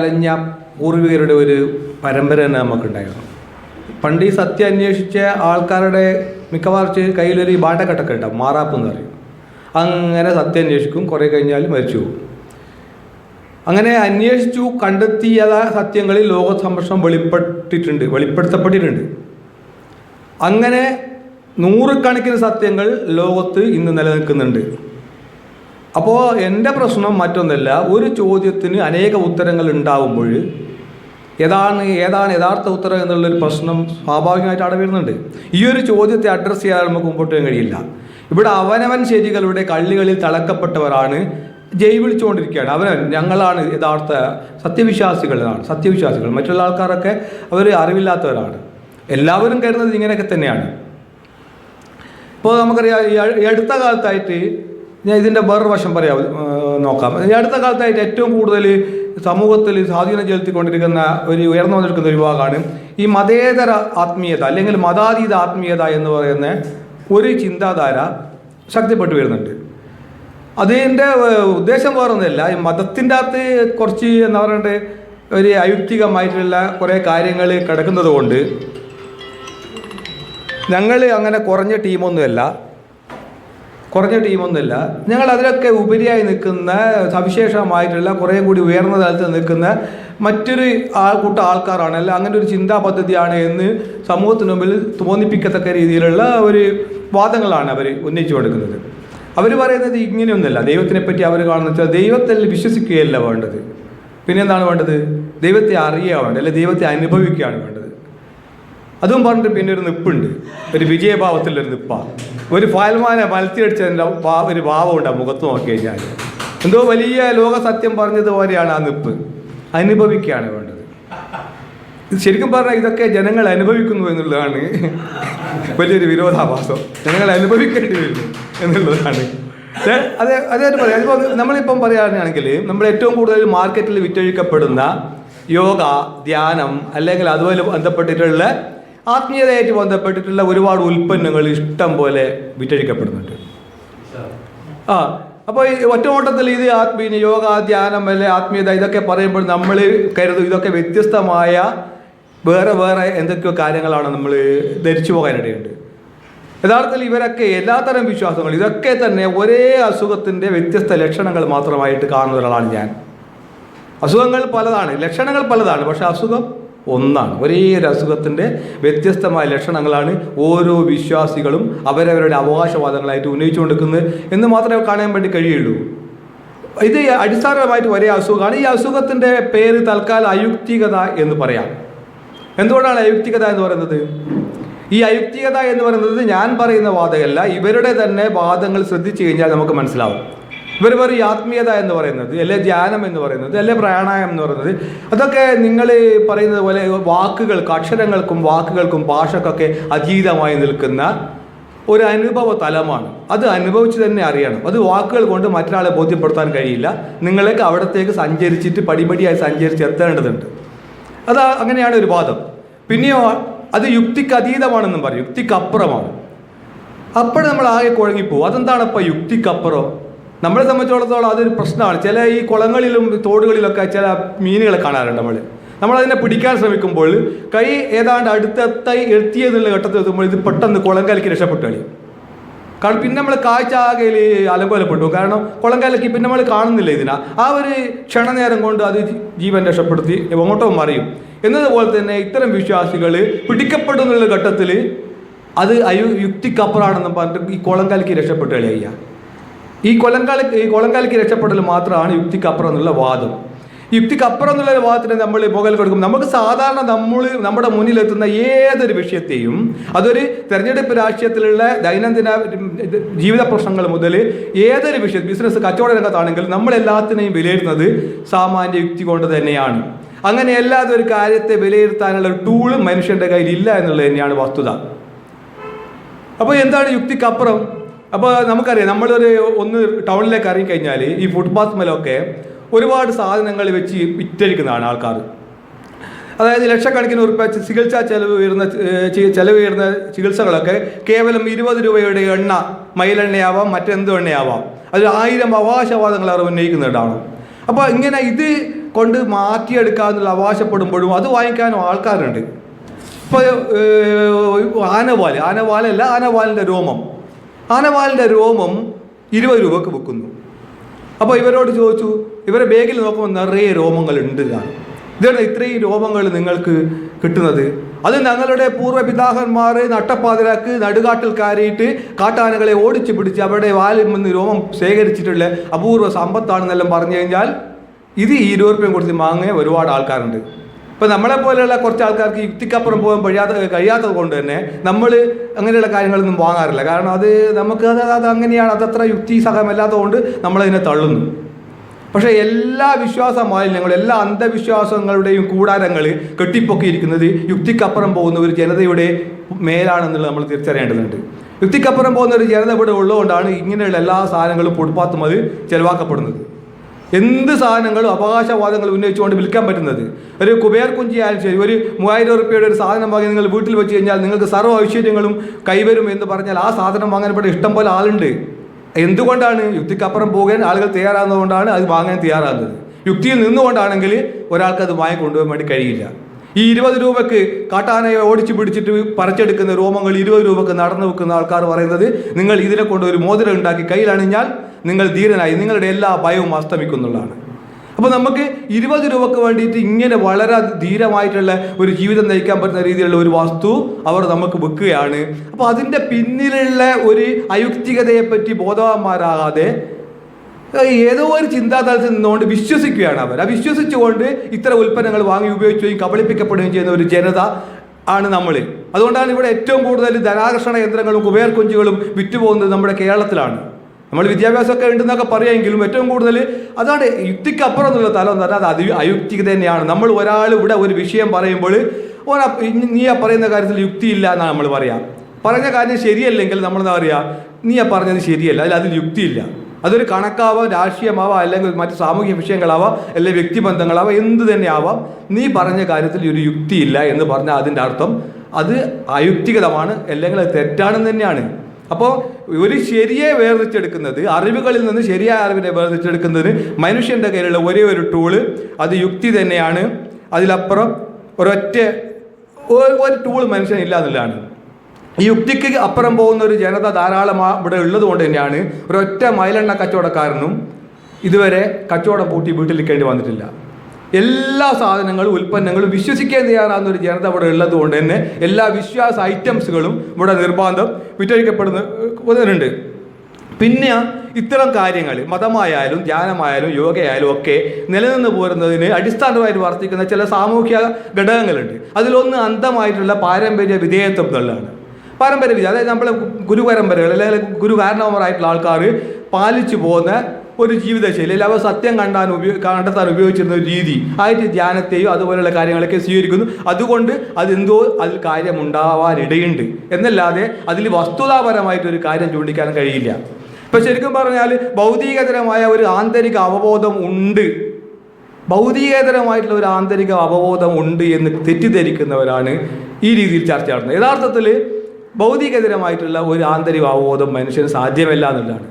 അലഞ്ഞ പൂർവികരുടെ ഒരു പരമ്പര തന്നെ നമുക്കുണ്ടായിരുന്നു. പണ്ട് ഈ സത്യം അന്വേഷിച്ച ആൾക്കാരുടെ മിക്കവാറും കയ്യിലൊരു ബാട്ടക്കെട്ടൊക്കെ ഉണ്ടാവും മാറാപ്പ് എന്ന് പറയും. അങ്ങനെ സത്യം അന്വേഷിക്കും കുറേ കഴിഞ്ഞാൽ മരിച്ചു പോകും. അങ്ങനെ അന്വേഷിച്ചു കണ്ടെത്തിയ സത്യങ്ങളിൽ ലോക സംരക്ഷണം വെളിപ്പെട്ടിട്ടുണ്ട് വെളിപ്പെടുത്തപ്പെട്ടിട്ടുണ്ട്. അങ്ങനെ നൂറുകണക്കിന് സത്യങ്ങൾ ലോകത്ത് ഇന്ന് നിലനിൽക്കുന്നുണ്ട്. അപ്പോൾ എന്റെ പ്രശ്നം മറ്റൊന്നല്ല ഒരു ചോദ്യത്തിന് അനേക ഉത്തരങ്ങൾ ഉണ്ടാവുമ്പോൾ ഏതാണ് ഏതാണ് യഥാർത്ഥ ഉത്തരം എന്നുള്ളൊരു പ്രശ്നം സ്വാഭാവികമായിട്ട് അവിടെ വരുന്നുണ്ട്. ഈ ഒരു ചോദ്യത്തെ അഡ്രസ്സ് ചെയ്യാൻ നമുക്ക് മുമ്പോട്ട് പോകാൻ കഴിയില്ല. ഇവിടെ അവനവൻ ശരികളുടെ കള്ളികളിൽ തളക്കപ്പെട്ടവരാണ് ജയ് വിളിച്ചുകൊണ്ടിരിക്കുകയാണ്. അവനവൻ ഞങ്ങളാണ് യഥാർത്ഥ സത്യവിശ്വാസികളാണ് സത്യവിശ്വാസികൾ. മറ്റുള്ള ആൾക്കാരൊക്കെ അവർ അറിവില്ലാത്തവരാണ്. എല്ലാവരും കരുതുന്നത് ഇങ്ങനെയൊക്കെ തന്നെയാണ്. ഇപ്പോൾ നമുക്കറിയാം ഈ അടുത്ത കാലത്തായിട്ട് ഞാൻ ഇതിന്റെ വേറൊരു വശം പറയാം നോക്കാം. ഈ അടുത്ത കാലത്തായിട്ട് ഏറ്റവും കൂടുതൽ സമൂഹത്തിൽ സ്വാധീനം ചെലുത്തിക്കൊണ്ടിരിക്കുന്ന ഒരു ഉയർന്നു വന്നിരിക്കുന്ന ഒരു വിഭാഗമാണ് ഈ മതേതര ആത്മീയത അല്ലെങ്കിൽ മതാതീത ആത്മീയത എന്ന് പറയുന്ന ഒരു ചിന്താധാര ശക്തിപ്പെട്ടു വരുന്നുണ്ട്. അതിന്റെ ഉദ്ദേശം വേറൊന്നുമില്ല. ഈ മതത്തിന്റെ അകത്ത് കുറച്ച് എന്താ പറയണ്ടേ ഒരു അയുക്തികമായിട്ടുള്ള കുറേ കാര്യങ്ങൾ കിടക്കുന്നത് കൊണ്ട് ഞങ്ങൾ അങ്ങനെ കുറഞ്ഞ ടീമൊന്നുമല്ല. കുറഞ്ഞ ടീമൊന്നുമില്ല. ഞങ്ങൾ അതിലൊക്കെ ഉപരിയായി നിൽക്കുന്ന സവിശേഷമായിട്ടുള്ള കുറേ കൂടി ഉയർന്ന തലത്തിൽ നിൽക്കുന്ന മറ്റൊരു ആൾക്കൂട്ട ആൾക്കാരാണ്. അല്ല അങ്ങനെ ഒരു ചിന്താ പദ്ധതിയാണ് എന്ന് സമൂഹത്തിന് മുമ്പിൽ തോന്നിപ്പിക്കത്തക്ക രീതിയിലുള്ള ഒരു വാദങ്ങളാണ് അവർ ഉന്നയിച്ചു കൊടുക്കുന്നത്. അവർ പറയുന്നത് ഇങ്ങനെയൊന്നുമല്ല. ദൈവത്തിനെ പറ്റി അവർ കാണുന്ന വെച്ചാൽ ദൈവത്തിൽ വിശ്വസിക്കുകയല്ല വേണ്ടത്. പിന്നെന്താണ് വേണ്ടത്? ദൈവത്തെ അറിയുക വേണ്ടത്. അല്ലെ ദൈവത്തെ അനുഭവിക്കുകയാണ് വേണ്ടത്. അതും പറഞ്ഞിട്ട് പിന്നെ ഒരു നിപ്പുണ്ട്. ഒരു വിജയഭാവത്തിലൊരു നിപ്പ. ഒരു ഫാൽമാനെ മലത്തിയടിച്ചതിന്റെ ഒരു ഭാവമുണ്ട് ആ മുഖത്ത് നോക്കി കഴിഞ്ഞാൽ എന്തോ വലിയ ലോക സത്യം പറഞ്ഞതുപോലെയാണ് ആ നിപ്പ്. അനുഭവിക്കുകയാണ് വേണ്ടത്. ശരിക്കും പറഞ്ഞാൽ ഇതൊക്കെ ജനങ്ങൾ അനുഭവിക്കുന്നു എന്നുള്ളതാണ് വലിയൊരു വിരോധാഭാസം. ജനങ്ങൾ അനുഭവിക്കേണ്ടി വരുന്നു എന്നുള്ളതാണ്. അതെ അതായിട്ട് പറയാം. അതിപ്പോൾ നമ്മളിപ്പം പറയുകയാണെങ്കിൽ നമ്മൾ ഏറ്റവും കൂടുതൽ മാർക്കറ്റിൽ വിറ്റഴിക്കപ്പെടുന്ന യോഗ ധ്യാനം അല്ലെങ്കിൽ അതുപോലെ ബന്ധപ്പെട്ടിട്ടുള്ള ആത്മീയതയായിട്ട് ബന്ധപ്പെട്ടിട്ടുള്ള ഒരുപാട് ഉൽപ്പന്നങ്ങൾ ഇഷ്ടം പോലെ വിറ്റഴിക്കപ്പെടുന്നുണ്ട്. ആ അപ്പോൾ ഈ ഒറ്റമോട്ടത്തിൽ ഇത് ആത്മീയ യോഗ ധ്യാനം അല്ലെ ആത്മീയത ഇതൊക്കെ പറയുമ്പോൾ നമ്മൾ കരുതും ഇതൊക്കെ വ്യത്യസ്തമായ വേറെ വേറെ എന്തൊക്കെയോ കാര്യങ്ങളാണ് നമ്മൾ ധരിച്ചു പോകാനിടയുണ്ട്. യഥാർത്ഥത്തിൽ ഇവരൊക്കെ എല്ലാത്തരം വിശ്വാസങ്ങൾ ഇതൊക്കെ തന്നെ ഒരേ അസുഖത്തിന്റെ വ്യത്യസ്ത ലക്ഷണങ്ങൾ മാത്രമായിട്ട് കാണുന്ന ഒരാളാണ് ഞാൻ. അസുഖങ്ങൾ പലതാണ് ലക്ഷണങ്ങൾ പലതാണ് പക്ഷെ അസുഖം ഒന്നാണ്. ഒരേ ഒരു അസുഖത്തിന്റെ വ്യത്യസ്തമായ ലക്ഷണങ്ങളാണ് ഓരോ വിശ്വാസികളും അവരവരുടെ അവകാശവാദങ്ങളായിട്ട് ഉന്നയിച്ചു കൊടുക്കുന്നത് എന്ന് മാത്രമേ കാണാൻ വേണ്ടി കഴിയുള്ളൂ. ഇത് അടിസ്ഥാനപരമായിട്ട് ഒരേ അസുഖമാണ്. ഈ അസുഖത്തിന്റെ പേര് തൽക്കാലം അയുക്തികത എന്ന് പറയാം. എന്തുകൊണ്ടാണ് അയുക്തികത എന്ന് പറയുന്നത്? ഈ അയുക്തികത എന്ന് പറയുന്നത് ഞാൻ പറയുന്ന വാദമല്ല ഇവരുടെ തന്നെ വാദങ്ങൾ ശ്രദ്ധിച്ചു കഴിഞ്ഞാൽ നമുക്ക് മനസ്സിലാവും. ഇവർ പറയും ആത്മീയത എന്ന് പറയുന്നത് അല്ലെ ധ്യാനം എന്ന് പറയുന്നത് അല്ലെ പ്രാണായം എന്ന് പറയുന്നത്. അതൊക്കെ നിങ്ങൾ പറയുന്നത് പോലെ വാക്കുകൾക്ക് അക്ഷരങ്ങൾക്കും വാക്കുകൾക്കും ഭാഷക്കൊക്കെ അതീതമായി നിൽക്കുന്ന ഒരു അനുഭവ തലമാണ്. അത് അനുഭവിച്ച് തന്നെ അറിയണം. അത് വാക്കുകൾ കൊണ്ട് മറ്റൊരാളെ ബോധ്യപ്പെടുത്താൻ കഴിയില്ല. നിങ്ങൾക്ക് അവിടത്തേക്ക് സഞ്ചരിച്ചിട്ട് പടിപടിയായി സഞ്ചരിച്ച് എത്തേണ്ടതുണ്ട്. അത് അങ്ങനെയാണ് ഒരു വാദം. പിന്നെയോ അത് യുക്തിക്ക് അതീതമാണെന്നും പറയും. യുക്തിക്കപ്പുറമാണ്. അപ്പോൾ നമ്മൾ ആകെ കുഴങ്ങിപ്പോവും. അതെന്താണ് ഇപ്പം യുക്തിക്കപ്പുറം? നമ്മളെ സംബന്ധിച്ചിടത്തോളം അതൊരു പ്രശ്നമാണ്. ചില ഈ കുളങ്ങളിലും തോടുകളിലൊക്കെ ചില മീനുകളെ കാണാറുണ്ട് നമ്മൾ നമ്മളതിനെ പിടിക്കാൻ ശ്രമിക്കുമ്പോൾ കൈ ഏതാണ്ട് അടുത്തെത്തായി എത്തിയെന്നുള്ള ഘട്ടത്തിൽ എത്തുമ്പോൾ ഇത് പെട്ടെന്ന് കുളങ്കലിക്ക് രക്ഷപ്പെട്ടു കളി. കാരണം പിന്നെ നമ്മൾ കാഴ്ച ആകയിൽ അലങ്കോലപ്പെട്ടു കാരണം കുളങ്കലക്ക് പിന്നെ നമ്മൾ കാണുന്നില്ല ഇതിനാ. ആ ഒരു ക്ഷണനേരം കൊണ്ട് അത് ജീവൻ രക്ഷപ്പെടുത്തി എങ്ങോട്ടോ മറിയും. എന്നതുപോലെ തന്നെ ഇത്തരം വിശ്വാസികൾ പിടിക്കപ്പെടുന്നുള്ള ഘട്ടത്തിൽ അത് അയു യുക്തിക്കപ്പുറാണെന്ന് പറഞ്ഞിട്ട് ഈ കുളങ്കലക്ക് രക്ഷപ്പെട്ടു കളിയ. ഈ കൊലങ്കാല ഈ കൊലങ്കാലിക്ക് രക്ഷപ്പെടൽ മാത്രമാണ് യുക്തിക്കപ്പുറം എന്നുള്ള വാദം. യുക്തിക്കപ്പുറം എന്നുള്ള വാദത്തിന് നമ്മൾ പുകൽ കൊടുക്കും നമുക്ക് സാധാരണ നമ്മൾ നമ്മുടെ മുന്നിലെത്തുന്ന ഏതൊരു വിഷയത്തെയും അതൊരു തെരഞ്ഞെടുപ്പ് രാഷ്ട്രീയത്തിലുള്ള ദൈനംദിന ജീവിത പ്രശ്നങ്ങൾ മുതൽ ഏതൊരു വിഷയം ബിസിനസ് കച്ചവട രംഗത്താണെങ്കിൽ നമ്മൾ എല്ലാത്തിനെയും വിലയിരുത്തുന്നത് സാമാന്യ യുക്തി കൊണ്ട് തന്നെയാണ്. അങ്ങനെ അല്ലാതെ ഒരു കാര്യത്തെ വിലയിരുത്താനുള്ള ഒരു ടൂൾ മനുഷ്യന്റെ കയ്യിൽ ഇല്ല എന്നുള്ളത് തന്നെയാണ് വസ്തുത. അപ്പോൾ എന്താണ് യുക്തിക്കപ്പുറം? അപ്പോൾ നമുക്കറിയാം നമ്മളൊരു ഒന്ന് ടൗണിലേക്ക് ഇറങ്ങി കഴിഞ്ഞാൽ ഈ ഫുട്പാത്ത് മേലൊക്കെ ഒരുപാട് സാധനങ്ങൾ വെച്ച് വിറ്റഴിക്കുന്നതാണ് ആൾക്കാർ. അതായത് ലക്ഷക്കണക്കിന് ഉറുപ്പ ചികിത്സാ ചെലവ് വരുന്ന ചെലവ് വരുന്ന ചികിത്സകളൊക്കെ കേവലം ഇരുപത് രൂപയുടെ എണ്ണ മയിലെണ്ണയാവാം മറ്റെന്ത് എണ്ണയാവാം. അതിൽ ആയിരം അവകാശവാദങ്ങൾ അവർ ഉന്നയിക്കുന്നുണ്ടാണ് അപ്പോൾ ഇങ്ങനെ ഇത് കൊണ്ട് മാറ്റിയെടുക്കാമെന്നുള്ള അവകാശപ്പെടുമ്പോഴും അത് വാങ്ങിക്കാനും ആൾക്കാരുണ്ട്. ഇപ്പോൾ ആനവാൽ. ആനവാലല്ല ആനവാലിന്റെ രോമം. ആനവാലിന്റെ രോമം ഇരുപത് രൂപക്ക് വെക്കുന്നു. അപ്പോൾ ഇവരോട് ചോദിച്ചു ഇവരെ ബാഗിൽ നോക്കുമ്പോൾ നിറയെ രോമങ്ങൾ ഉണ്ട് കാണും ഇതാണ് ഇത്രയും രോമങ്ങൾ നിങ്ങൾക്ക് കിട്ടുന്നത്? അത് ഞങ്ങളുടെ പൂർവപിതാഹന്മാർ നട്ടപ്പാതിരാക്ക് നടുകാട്ടിൽ കയറിയിട്ട് കാട്ടാനകളെ ഓടിച്ചു പിടിച്ച് അവരുടെ വാലിൽ നിന്ന് രോമം ശേഖരിച്ചിട്ടുള്ള അപൂർവ സമ്പത്താണെന്നെല്ലാം പറഞ്ഞു കഴിഞ്ഞാൽ ഇത് ഈ ഇരുപത് രൂപയും കൊടുത്ത് വാങ്ങിയ ഒരുപാട് ആൾക്കാരുണ്ട്. ഇപ്പം നമ്മളെ പോലെയുള്ള കുറച്ച് ആൾക്കാർക്ക് യുക്തിക്കപ്പുറം പോകാൻ കഴിയാത്ത കഴിയാത്തത് കൊണ്ട് തന്നെ നമ്മൾ അങ്ങനെയുള്ള കാര്യങ്ങളൊന്നും വാങ്ങാറില്ല. കാരണം അത് നമുക്ക് അത് അത് അങ്ങനെയാണ്. അതത്ര യുക്തിസഹമല്ലാത്തത് കൊണ്ട് നമ്മളതിനെ തള്ളുന്നു. പക്ഷേ എല്ലാ വിശ്വാസ മാലിന്യങ്ങളും എല്ലാ അന്ധവിശ്വാസങ്ങളുടെയും കൂടാരങ്ങൾ കെട്ടിപ്പൊക്കിയിരിക്കുന്നത് യുക്തിക്കപ്പുറം പോകുന്ന ഒരു ജനതയുടെ മേലാണെന്നുള്ളത് നമ്മൾ തിരിച്ചറിയേണ്ടതുണ്ട്. യുക്തിക്കപ്പുറം പോകുന്ന ഒരു ജനത ഇവിടെ ഉള്ളതുകൊണ്ടാണ് ഇങ്ങനെയുള്ള എല്ലാ സാധനങ്ങളും പൊടുപ്പാത്തും അത് ചെലവാക്കപ്പെടുന്നത്. എന്ത് സാധനങ്ങളും അവകാശവാദങ്ങൾ ഉന്നയിച്ചുകൊണ്ട് വിൽക്കാൻ പറ്റുന്നത്? ഒരു കുബേർ കുഞ്ചി ആയാലും ശരി ഒരു മൂവായിരം റുപ്യയുടെ ഒരു സാധനം വാങ്ങി നിങ്ങൾ വീട്ടിൽ വെച്ച് കഴിഞ്ഞാൽ നിങ്ങൾക്ക് സർവ ഐശ്വര്യങ്ങളും കൈവരും എന്ന് പറഞ്ഞാൽ ആ സാധനം വാങ്ങാൻ ഇവിടെ ഇഷ്ടം പോലെ ആളുണ്ട്. എന്തുകൊണ്ടാണ് യുക്തിക്കപ്പുറം പോകാൻ ആളുകൾ തയ്യാറാകുന്നതുകൊണ്ടാണ് അത് വാങ്ങാൻ തയ്യാറാകുന്നത്? യുക്തിയിൽ നിന്നുകൊണ്ടാണെങ്കിൽ ഒരാൾക്ക് അത് വാങ്ങി കൊണ്ടുപോകാൻ വേണ്ടി കഴിയില്ല. ഈ ഇരുപത് രൂപയ്ക്ക് കാട്ടാനയെ ഓടിച്ചു പിടിച്ചിട്ട് പറിച്ചെടുക്കുന്ന രോമങ്ങൾ ഇരുപത് രൂപക്ക് നടന്നു വെക്കുന്ന ആൾക്കാർ പറയുന്നത് നിങ്ങൾ ഇതിനെ കൊണ്ട് ഒരു മോതിരം ഉണ്ടാക്കി കയ്യിലണിഞ്ഞാൽ നിങ്ങൾ ധീരനായി നിങ്ങളുടെ എല്ലാ ഭയവും അസ്തമിക്കുന്നുള്ളതാണ്. അപ്പോൾ നമുക്ക് ഇരുപത് രൂപക്ക് വേണ്ടിയിട്ട് ഇങ്ങനെ വളരെ ധീരമായിട്ടുള്ള ഒരു ജീവിതം നയിക്കാൻ പറ്റുന്ന രീതിയിലുള്ള ഒരു വസ്തു അവർ നമുക്ക് വെക്കുകയാണ് അപ്പോൾ അതിന്റെ പിന്നിലുള്ള ഒരു അയുക്തികതയെപ്പറ്റി ബോധവാന്മാരാകാതെ ഏതോ ഒരു ചിന്താതലത്തിൽ നിന്നുകൊണ്ട് വിശ്വസിക്കുകയാണ് അവർ. ആ വിശ്വസിച്ചുകൊണ്ട് ഇത്ര ഉൽപ്പന്നങ്ങൾ വാങ്ങി ഉപയോഗിക്കുകയും കബളിപ്പിക്കപ്പെടുകയും ചെയ്യുന്ന ഒരു ജനത ആണ് നമ്മൾ അതുകൊണ്ടാണ് ഇവിടെ ഏറ്റവും കൂടുതൽ ധനാകർഷണ യന്ത്രങ്ങളും കുബേർ കുഞ്ചുകളും വിറ്റുപോകുന്നത് നമ്മുടെ കേരളത്തിലാണ്. നമ്മൾ വിദ്യാഭ്യാസമൊക്കെ ഉണ്ടെന്നൊക്കെ പറയുമെങ്കിലും ഏറ്റവും കൂടുതൽ അതാണ് യുക്തിക്ക് അപ്പുറം എന്നുള്ള തലം എന്ന് പറഞ്ഞാൽ അത് അതി തന്നെയാണ്. നമ്മൾ ഒരാൾ ഇവിടെ ഒരു വിഷയം പറയുമ്പോൾ ഓന നീ ആ പറയുന്ന കാര്യത്തിൽ യുക്തിയില്ല എന്നാണ് നമ്മൾ പറയാം. പറഞ്ഞ കാര്യം ശരിയല്ലെങ്കിൽ നമ്മൾ എന്താ പറയുക നീ ആ പറഞ്ഞത് ശരിയല്ല. അതിൽ അതിൽ യുക്തിയില്ല. അതൊരു കണക്കാവാം രാഷ്ട്രീയമാവാം അല്ലെങ്കിൽ മറ്റ് സാമൂഹ്യ വിഷയങ്ങളാവാം അല്ലെങ്കിൽ വ്യക്തിബന്ധങ്ങളാവാം എന്ത് തന്നെ ആവാം നീ പറഞ്ഞ കാര്യത്തിൽ ഒരു യുക്തിയില്ല എന്ന് പറഞ്ഞാൽ അതിന്റെ അർത്ഥം അത് അയുക്തികതമാണ് അല്ലെങ്കിൽ അത് തെറ്റാണെന്ന് തന്നെയാണ്. അപ്പോൾ ഒരു ശരിയെ വേർതിരിച്ചെടുക്കുന്നത് അറിവുകളിൽ നിന്ന് ശരിയായ അറിവിനെ വേർതിരിച്ചെടുക്കുന്നതിന് മനുഷ്യന്റെ കയ്യിലുള്ള ഒരേ ഒരു ടൂൾ അത് യുക്തി തന്നെയാണ്. അതിലപ്പുറം ഒരൊറ്റ ഒരു ടൂൾ മനുഷ്യനില്ല എന്നുള്ളതാണ്. ഈ യുക്തിക്ക് അപ്പുറം പോകുന്ന ഒരു ജനത ധാരാളം ഇവിടെ ഉള്ളത് കൊണ്ട് തന്നെയാണ് ഒരൊറ്റ മൈലെണ്ണ കച്ചവടക്കാരനും ഇതുവരെ കച്ചവടം പൂട്ടി വീട്ടിലിരിക്കേണ്ടി വന്നിട്ടില്ല. എല്ലാ സാധനങ്ങളും ഉൽപ്പന്നങ്ങളും വിശ്വസിക്കാൻ തയ്യാറാകുന്ന ഒരു ജനത ഇവിടെ ഉള്ളത് കൊണ്ട് തന്നെ എല്ലാ വിശ്വാസ ഐറ്റംസുകളും ഇവിടെ നിർബന്ധം വരുന്നുണ്ട്. പിന്നെ ഇത്തരം കാര്യങ്ങൾ മതമായാലും ധ്യാനമായാലും യോഗയായാലും ഒക്കെ നിലനിന്ന് പോരുന്നതിന് അടിസ്ഥാനമായിട്ട് വർത്തിക്കുന്ന ചില സാമൂഹ്യ ഘടകങ്ങളുണ്ട്. അതിലൊന്ന് അന്ധമായിട്ടുള്ള പാരമ്പര്യ വിധേയത്വം എന്നുള്ളതാണ്. പാരമ്പര്യ വിധി അതായത് നമ്മളെ ഗുരു പരമ്പരകൾ അല്ലെങ്കിൽ ഗുരു കാരണവന്മാരായിട്ടുള്ള ആൾക്കാർ പാലിച്ചു പോകുന്ന ഒരു ജീവിതശൈലി അല്ലെങ്കിൽ അവർ സത്യം കണ്ടാൻ ഉപയോഗ കണ്ടെത്താൻ ഉപയോഗിച്ചിരുന്ന ഒരു രീതി ആയിട്ട് ധ്യാനത്തെയും അതുപോലെയുള്ള കാര്യങ്ങളൊക്കെ സ്വീകരിക്കുന്നു. അതുകൊണ്ട് അതെന്തോ അതിൽ കാര്യമുണ്ടാവാനിടയുണ്ട്. എന്നല്ലാതെ അതിൽ വസ്തുതാപരമായിട്ടൊരു കാര്യം ചൂണ്ടിക്കാൻ കഴിയില്ല. ഇപ്പം ശരിക്കും പറഞ്ഞാൽ ഭൗതികതരമായ ഒരു ആന്തരിക അവബോധം ഉണ്ട്. ഭൗതികേതരമായിട്ടുള്ള ഒരു ആന്തരിക അവബോധം ഉണ്ട് എന്ന് തെറ്റിദ്ധരിക്കുന്നവരാണ് ഈ രീതിയിൽ ചർച്ച നടത്തുന്നത്. യഥാർത്ഥത്തിൽ ഭൗതികേതരമായിട്ടുള്ള ഒരു ആന്തരിക അവബോധം മനുഷ്യന് സാധ്യമല്ല എന്നുള്ളതാണ്.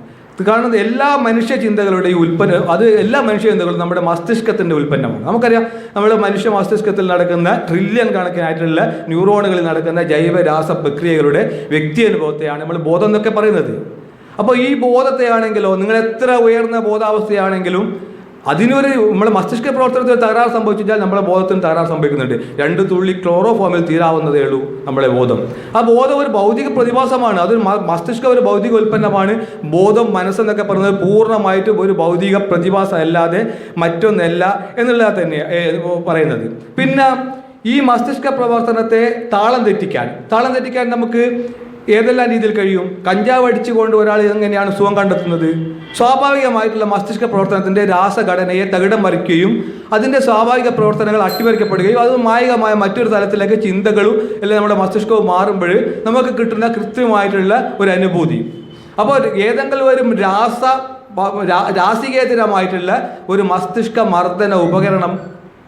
കാണുന്നത് എല്ലാ മനുഷ്യ ചിന്തകളുടെയും ഉൽപ്പന്നം അത് എല്ലാ മനുഷ്യ ചിന്തകളും നമ്മുടെ മസ്തിഷ്കത്തിന്റെ ഉൽപ്പന്നമാണ്. നമുക്കറിയാം നമ്മുടെ മനുഷ്യ മസ്തിഷ്കത്തിൽ നടക്കുന്ന ട്രില്യൺ കണക്കിനായിട്ടുള്ള ന്യൂറോണുകളിൽ നടക്കുന്ന ജൈവരാസ പ്രക്രിയകളുടെ വ്യക്തി അനുഭവത്തെയാണ് നമ്മൾ ബോധം എന്നൊക്കെ പറയുന്നത്. അപ്പോൾ ഈ ബോധത്തെയാണെങ്കിലോ നിങ്ങൾ എത്ര ഉയർന്ന ബോധാവസ്ഥയാണെങ്കിലും അതിനൊരു നമ്മുടെ മസ്തിഷ്ക പ്രവർത്തനത്തിൽ തകരാറ് സംഭവിച്ചു കഴിഞ്ഞാൽ നമ്മുടെ ബോധത്തിന് തകരാറ് സംഭവിക്കുന്നുണ്ട്. രണ്ട് തുള്ളി ക്ലോറോഫോമിൽ തീരാവുന്നതേ ഉള്ളൂ നമ്മുടെ ബോധം. ആ ബോധം ഒരു ഭൗതിക പ്രതിഭാസമാണ്. അതൊരു മസ്തിഷ്ക ഒരു ഭൗതിക ഉൽപ്പന്നമാണ്. ബോധം മനസ്സെന്നൊക്കെ പറയുന്നത് പൂർണമായിട്ടും ഒരു ഭൗതിക പ്രതിഭാസം അല്ലാതെ മറ്റൊന്നല്ല എന്നുള്ളത് തന്നെ പറയുന്നത്. പിന്നെ ഈ മസ്തിഷ്ക പ്രവർത്തനത്തെ താളം തെറ്റിക്കാൻ. താളം തെറ്റിക്കാൻ നമുക്ക് ഏതെല്ലാം രീതിയിൽ കഴിയും? കഞ്ചാവ് അടിച്ചുകൊണ്ട് ഒരാൾ എങ്ങനെയാണ് സുഖം കണ്ടെത്തുന്നത്? സ്വാഭാവികമായിട്ടുള്ള മസ്തിഷ്ക പ്രവർത്തനത്തിന്റെ രാസഘടനയെ തകിടം മറിക്കുകയും അതിന്റെ സ്വാഭാവിക പ്രവർത്തനങ്ങൾ അട്ടിമറിക്കപ്പെടുകയും അത് മായികമായ മറ്റൊരു തലത്തിലേക്ക് ചിന്തകളും അല്ലെങ്കിൽ നമ്മുടെ മസ്തിഷ്കവും മാറുമ്പോൾ നമുക്ക് കിട്ടുന്ന കൃത്യമായിട്ടുള്ള ഒരു അനുഭൂതി. അപ്പോൾ ഏതെങ്കിലും ഒരു രാസ രാസികേതരമായിട്ടുള്ള ഒരു മസ്തിഷ്ക മർദ്ദന ഉപകരണം